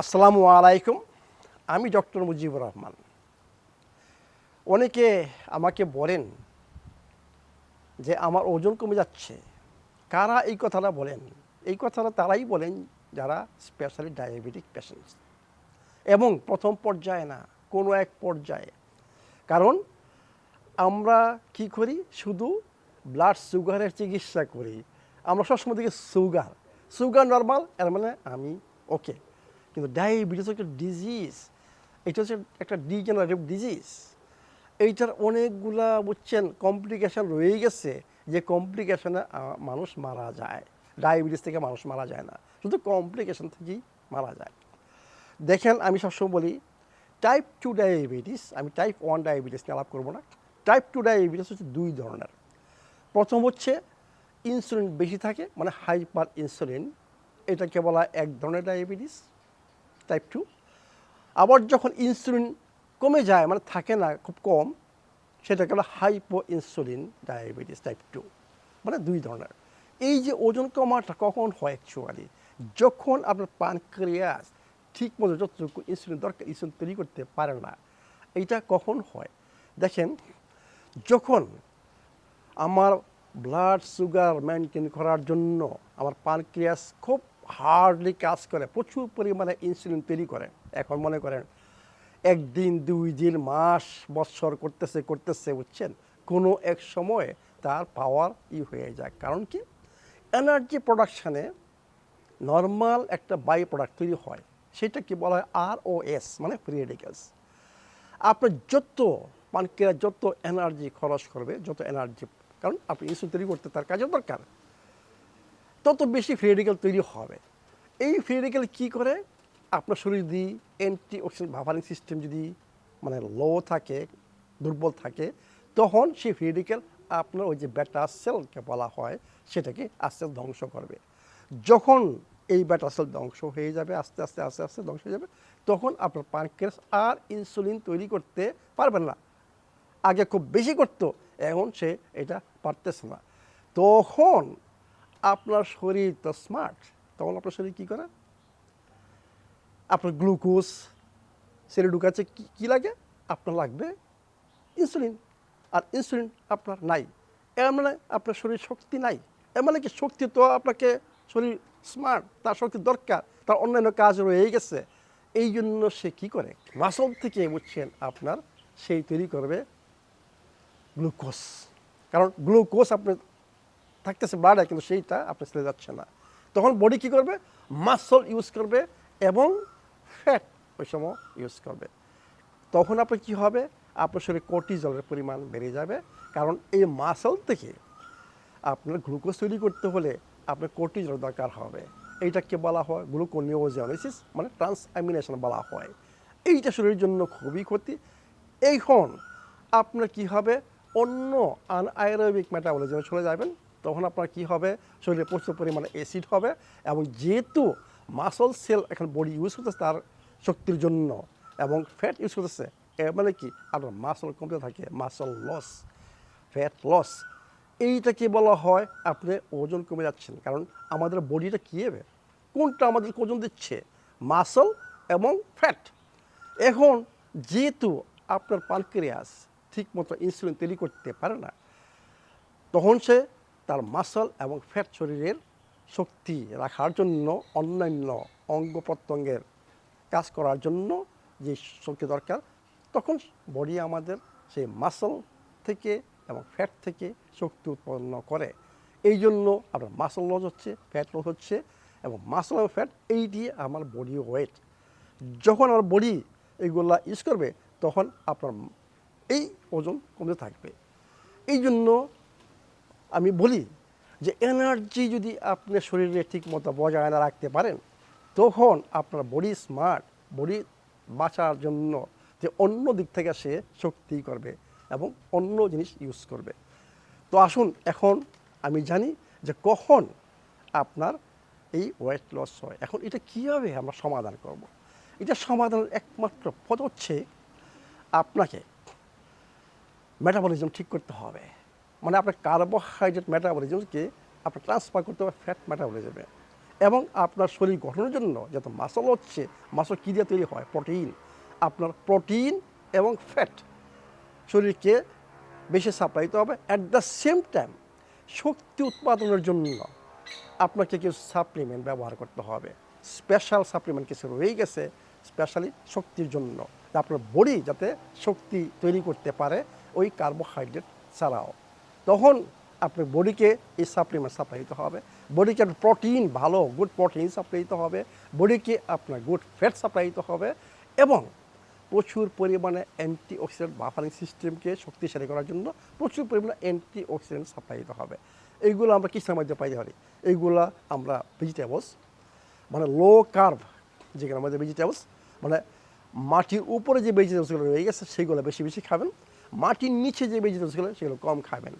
আসসালামু আলাইকুম। আমি ডক্টর মুজিবুর রহমান। অনেকে আমাকে বলেন যে আমার ওজন কমে যাচ্ছে। কারা এই কথাটা বলেন? এই কথাটা তারাই বলেন যারা স্পেশালি ডায়াবেটিক পেশেন্টস এবং প্রথম পর্যায়ে না, কোনো এক পর্যায়ে। কারণ আমরা কি করি? শুধু ব্লাড সুগারের চিকিৎসা করি। আমরা সবসময় দেখি সুগার সুগার নর্মাল এর মানে আমি ওকে কিন্তু ডায়াবেটিস একটা ডিজিজ এটা হচ্ছে একটা ডিজেনারেটিভ ডিজিজ এইটার অনেকগুলা বুঝছেন কমপ্লিকেশান রয়ে গেছে যে কমপ্লিকেশানে মানুষ মারা যায়। ডায়াবেটিস থেকে মানুষ মারা যায় না। শুধু কমপ্লিকেশান থেকেই মারা যায়। দেখেন আমি সবসময় বলি টাইপ টু ডায়াবেটিস আমি টাইপ ওয়ান ডায়াবেটিস নিয়ে আলাপ করব না। টাইপ টু ডায়াবেটিস হচ্ছে দুই ধরনের। প্রথম হচ্ছে ইনসুলিন বেশি থাকে মানে হাইপার ইনসুলিন এটাকে বলা এক ধরনের ডায়াবেটিস টাইপ টু আবার যখন ইনসুলিন কমে যায় মানে থাকে না, খুব কম, সেটাকে বলা hypo insulin diabetes type two মানে দুই ধরনের। এই যে ওজন কমাটা কখন হয় অ্যাকচুয়ালি যখন আপনার পানক্রিয়াস ঠিক মতো যতটুকু ইনসুলিন দরকার ইনসুলিন তৈরি করতে পারে না, এইটা কখন হয়? দেখেন, যখন আমার ব্লাড সুগার মেনটেন করার জন্য আমার পানক্রিয়াস খুব হার্ডলি কাজ করে, প্রচুর পরিমাণে ইনসুলিন তৈরি করে। এখন মনে করেন, একদিন, দুই দিন, মাস, বৎসর করতেছে করতেছে, বুঝছেন? কোনো এক সময় তার পাওয়ার ই হয়ে যায়। কারণ কি? এনার্জি প্রোডাকশানে নর্মাল একটা বাই প্রোডাক্ট তৈরি হয়। সেটা কি বলা হয় আর ও এস মানে ফ্রি রেডিক্যালস আপনার যত পানক্রিয়া যত এনার্জি খরচ করবে, যত এনার্জি কারণ আপনি ইনসুলিন তৈরি করতে তার কাজের দরকার। তত বেশি ফ্রি রেডিক্যাল তৈরি হবে। এই ফ্রি রেডিক্যাল কী করে? আপনার শরীর যদি অ্যান্টি অক্সিডেন্ট ভাভারিং সিস্টেম যদি মানে লো থাকে, দুর্বল থাকে, তখন সেই ফ্রি রেডিক্যাল আপনার ওই যে ব্যাটা সেলকে বলা হয়, সেটাকে আস্তে আস্তে ধ্বংস করবে। যখন এই ব্যাটা সেল ধ্বংস হয়ে যাবে, আস্তে আস্তে আস্তে আস্তে ধ্বংস হয়ে যাবে, তখন আপনার পানক্রিয়াস আর ইনসুলিন তৈরি করতে পারবেন না। আগে খুব বেশি করতো, এখন সে এটা পারতেছে না। তখন আপনার শরীর তো স্মার্ট তখন আপনার শরীর কী করে? আপনার গ্লুকোজ সেরে ঢুকাচ্ছে, কী- কী লাগে? আপনার লাগবে ইনসুলিন আর ইনসুলিন আপনার নাই। এর মানে আপনার শরীর শক্তি নাই। এর মানে কি? শক্তি তো আপনাকে শরীর স্মার্ট তার শক্তি দরকার, তার অন্যান্য কাজ রয়ে গেছে। এই জন্য সে কী করে? মাসল থেকে বুঝছেন আপনার, সেই তৈরি করবে গ্লুকোজ কারণ গ্লুকোজ আপনার থাকতেছে ব্লাডে কিন্তু সেইটা আপনার ছেড়ে যাচ্ছে না। তখন বডি কী করবে? মাসল ইউজ করবে এবং ফ্যাট ওই সময় ইউজ করবে। তখন আপনার কী হবে? আপনার শরীরে কর্টিজলের পরিমাণ বেড়ে যাবে। কারণ এই মাসল থেকে আপনার গ্লুকোজ তৈরি করতে হলে আপনার কর্টিজল দরকার হবে। এইটাকে বলা হয় গ্লুকোনিওজেনেসিস মানে ট্রান্সঅ্যামিনেশন বলা হয়। এইটা শরীরের জন্য খুবই ক্ষতি। এইখন আপনার কি হবে? অন্য আনআইরোবিক মেটাবলিজমে চলে যাবেন। তখন আপনার কি হবে? শরীরে প্রচুর পরিমাণে অ্যাসিড হবে এবং যেহেতু মাসল সেল এখন বডি ইউজ করতেছে তার শক্তির জন্য এবং ফ্যাট ইউজ করতেছে এর মানে কি? আপনার মাসল কমতে থাকে মাসল লস ফ্যাট লস এইটাকে বলা হয়? আপনি ওজন কমে যাচ্ছেন। কারণ আমাদের বডিটা কী হবে? কোনটা আমাদের ওজন দিচ্ছে? মাসল এবং ফ্যাট এখন যেহেতু আপনার পানক্রিয়াস ঠিক মতো ইনসুলিন তৈরি করতে পারে না, তখন সে তার মাসল এবং ফ্যাট শরীরের শক্তি রাখার জন্য অন্যান্য অঙ্গ প্রত্যঙ্গের কাজ করার জন্য যে শক্তি দরকার, তখন বডি আমাদের সেই মাসল থেকে এবং ফ্যাট থেকে শক্তি উৎপন্ন করে। এই জন্য আপনার মাসল লস হচ্ছে, ফ্যাট লস হচ্ছে এবং মাসল এবং ফ্যাট এই দিয়ে আমার বডি ওয়েট। যখন আমার বডি এইগুলা ইউজ করবে, তখন আপনার এই ওজন কমতে থাকবে। এই জন্য আমি বলি যে এনার্জি যদি আপনি শরীরে ঠিক মতো বজায় না রাখতে পারেন, তখন আপনার বডি স্মার্ট বডি বাঁচার জন্য যে অন্য দিক থেকে সে শক্তি করবে এবং অন্য জিনিস ইউজ করবে। তো আসুন এখন আমি জানি যে কখন আপনার এই ওয়েট লস হয়। এখন এটা কীভাবে আমরা সমাধান করব। এটা সমাধানের একমাত্র পথ হচ্ছে আপনাকে মেটাবলিজম ঠিক করতে হবে। মানে আপনার কার্বোহাইড্রেট মেটাবলিজমকে আপনার ট্রান্সফার করতে হবে ফ্যাট মেটাবলিজমে এবং আপনার শরীর গঠনের জন্য যত মাসল হচ্ছে মাসল কী দিয়ে তৈরি হয়? প্রোটিন আপনার প্রোটিন এবং ফ্যাট শরীরকে বেশি সাপ্লাই দিতে হবে। অ্যাট দ্য সেম টাইম শক্তি উৎপাদনের জন্য আপনাকে কিছু সাপ্লিমেন্ট ব্যবহার করতে হবে। স্পেশাল সাপ্লিমেন্ট কিছু রয়ে গেছে স্পেশালি শক্তির জন্য। আপনার বডি যাতে শক্তি তৈরি করতে পারে, ওই কার্বোহাইড্রেট ছাড়াও। তখন আপনার বডিকে এই সাপ্লিমেন্ট সাপ্লাই দিতে হবে। বডিকে প্রোটিন ভালো গুড প্রোটিন সাপ্লাই দিতে হবে। বডিকে আপনার গুড ফ্যাট সাপ্লাই দিতে হবে এবং প্রচুর পরিমাণে অ্যান্টি অক্সিডেন্ট বাফারিং সিস্টেমকে শক্তিশালী করার জন্য প্রচুর পরিমাণে অ্যান্টি অক্সিডেন্ট সাপ্লাই দিতে হবে। এইগুলো আমরা কিসের মধ্যে পাইতে পারি এইগুলা আমরা ভেজিটেবলস মানে লো কার্ভ যেগুলো আমাদের ভেজিটেবলস মানে মাটির উপরে যে ভেজিটেবলসগুলো রয়ে গেছে, সেগুলো বেশি বেশি খাবেন। মাটির নিচে যে ভেজিটেবলসগুলো সেগুলো কম খাবেন।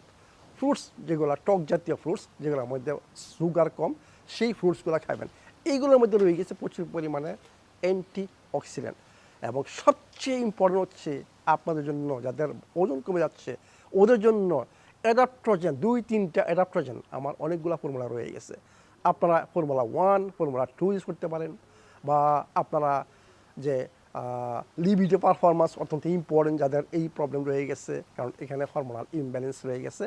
ফ্রুটস যেগুলো, টক জাতীয় ফ্রুটস যেগুলোর মধ্যে সুগার কম, সেই ফ্রুটসগুলো খাবেন এইগুলোর মধ্যে রয়ে গেছে প্রচুর পরিমাণে অ্যান্টি অক্সিডেন্ট এবং সবচেয়ে ইম্পর্টেন্ট হচ্ছে আপনাদের জন্য, যাদের ওজন কমে যাচ্ছে, ওদের জন্য অ্যাডাপ্ট্রোজেন দুই, তিনটা অ্যাডাপ্ট্রোজেন আমার অনেকগুলো ফর্মুলা রয়ে গেছে। আপনারা formula one formula two use করতে পারেন, বা আপনারা যে লিবিডো পারফরমেন্স অত্যন্ত ইম্পর্টেন্ট যাদের এই প্রবলেম রয়ে গেছে, কারণ এখানে হরমোনাল ইমব্যালেন্স রয়ে গেছে।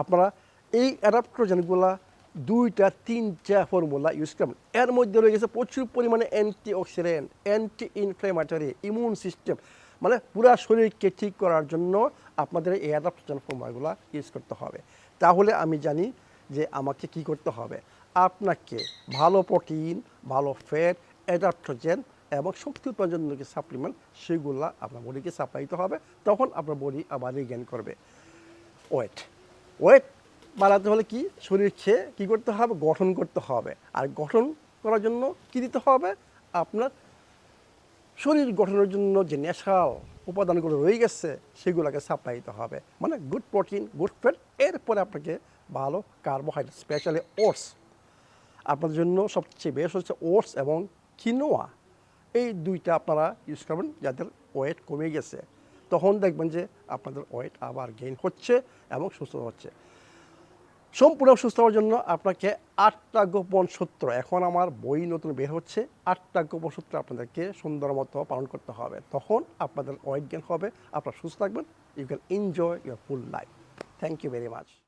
আপনারা এই অ্যাডাপ্ট্রোজেনগুলা দুইটা, তিনটা ফর্মুলা ইউজ করবেন। এর মধ্যে রয়ে গেছে প্রচুর পরিমাণে antioxidant anti inflammatory immune system মানে পুরা শরীরকে ঠিক করার জন্য আপনাদের এই অ্যাডাপ্টেশন ফর্মুলাগুলো ইউজ করতে হবে। তাহলে আমি জানি যে আমাকে কি করতে হবে। আপনাকে ভালো প্রোটিন ভালো ফ্যাট অ্যাডাপ্টোজেন এবং শক্তি উৎপাদনের যে সাপ্লিমেন্ট সেগুলো আপনার বডিকে সাপ্লাই দিতে হবে। তখন আপনার বডি আবার রিগেন করবে। ওয়েট ওয়েট, বাড়াতে হলে কি? শরীর খেয়ে কী করতে হবে? গঠন করতে হবে। আর গঠন করার জন্য কি দিতে হবে? আপনার শরীর গঠনের জন্য যে ন্যাচারাল উপাদানগুলো রয়ে গেছে, সেগুলোকে সাপ্লাই দিতে হবে। মানে গুড প্রোটিন গুড ফ্যাট এরপরে আপনাকে ভালো কার্বোহাইড্রেট স্পেশালি ওটস আপনার জন্য সবচেয়ে বেশ হচ্ছে ওটস এবং কিনোয়া এই দুইটা আপনারা ইউজ করবেন যাদের ওয়েট কমে গেছে। তখন দেখবেন যে আপনাদের ওয়েট আবার গেইন হচ্ছে এবং সুস্থ হচ্ছে। সম্পূর্ণ সুস্থ হওয়ার জন্য আপনাকে আটটা গোপন সূত্র, এখন আমার বই নতুন বের হচ্ছে, আটটা গোপন সূত্র আপনাদেরকে সুন্দর মতো পালন করতে হবে। তখন আপনাদের ওয়েট গেন হবে, আপনারা সুস্থ থাকবেন you can enjoy your full life thank you very much